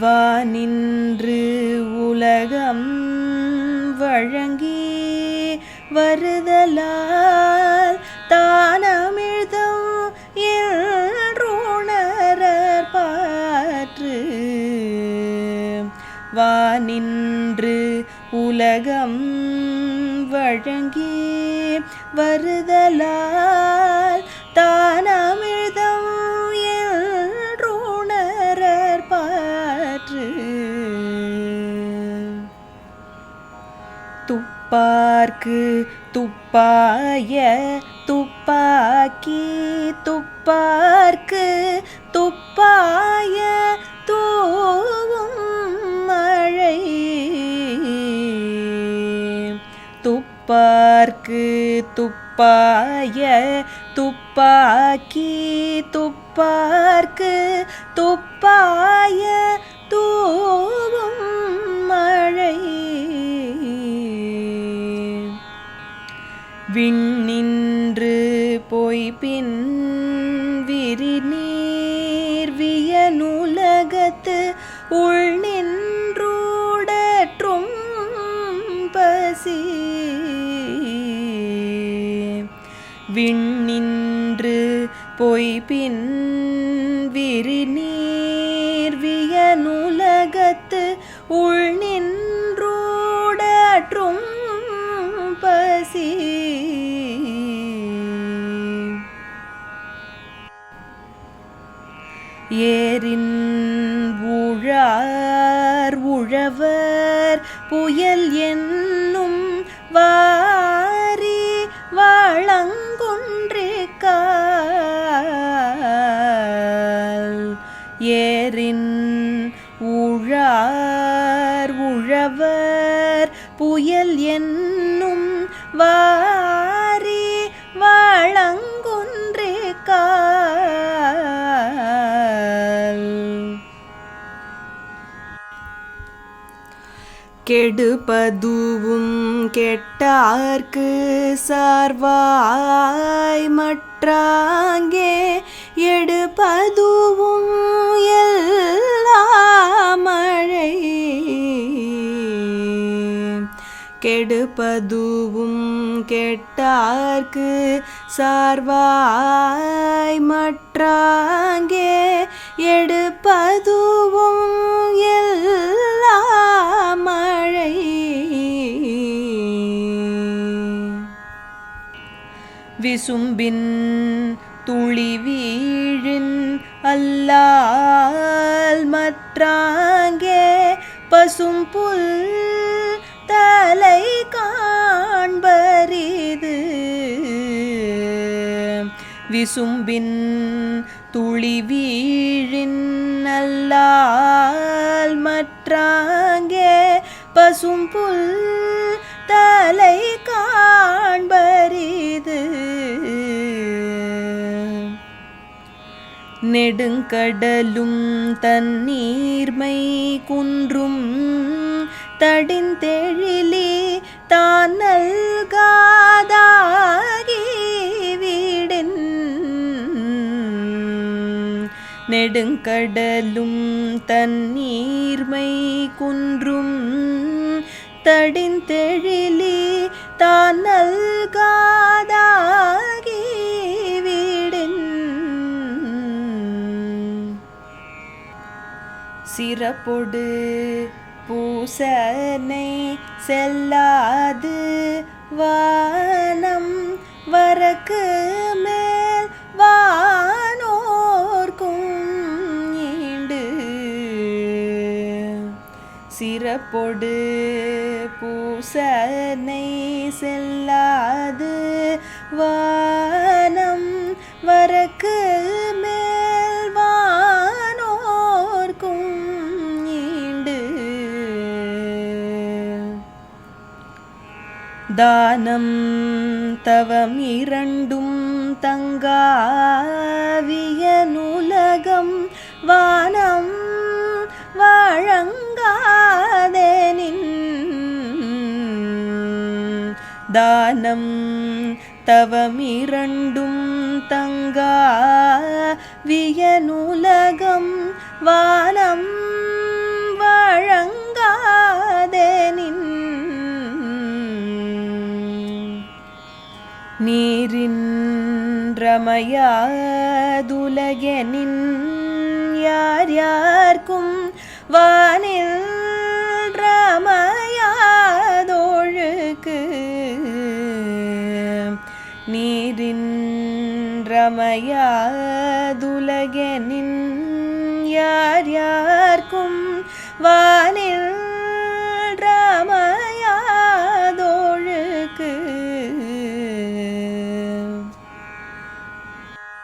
வா நின்று உலகம் வழங்கி வருதலால் தானமிழ்தம் என்றுணரற் பாற்று. வா நின்று உலகம் வழங்கி வருதலால் தானமிழ் துப்பார்க்கு துப்பாய துப்பாக்கி துப்பார்க்கு துப்பாய தூவும் மழை. துப்பார்க்கு துப்பாய துப்பாக்கி துப்பார்க்கு துப்பாய தூவும் விண்ணின்று பொய்பின் விரிநீர் நூலகத்து உள் நின்றூடற்றும் பசி. விண்ணின்று பொய்பின் விரிநீர் பசி. ஏரின் உழார் உழவர் புயல் என்னும் வாரி வளங்குன்றிக்கால் ஏரின் என்னும் வாரி வளங்குன்றிக்கால் கெடுபதுவும் கெட்டார்க்கு சார்வாய் மற்றாங்கே எடுபதுவும் கெடுப்பதுவும் கெட்டார்க்கு சார்வாய் மற்றாங்கே எடுப்பதுவும் எல்லா மழை. விசும்பின் துளி வீழின் அல்லால் மற்றாங்கே பசும் புல் தலை காண்பரிது. விசும்பின் துளி வீழின் நல்லால் மற்றாங்கே பசும்புல் தலை காண்பரிது. நெடுங்கடலும் தண்ணீர்மை குன்றும் தடிந்தெழிலி தான் நல்காதாகி விடின் நெடுங்கடலும் தண்ணீர்மை குன்றும் தடிந்தெழிலி தான் நல்காதாகி விடின் சிறப்பொடு பூசனை செல்லாது. வானம் வரக்கு மேல் வானோர்க்கும் ஈண்டு. சிறப்பொடு பூசனை செல்லாது. வானம் வரக்கு மேல் தானம் தவம் இரண்டும் தங்காவிய நூலகம் வானம் வழங்காதெனின் தானம் தவம் இரண்டும் தங்கா விய நூலகம் வானம் ரமையாதுலகெனின் யார் யார்க்கும் வானில் ரமையாதோழுக்கு நீரின் ரமையாதுலகெனின் யார் யார்க்கும் வானில்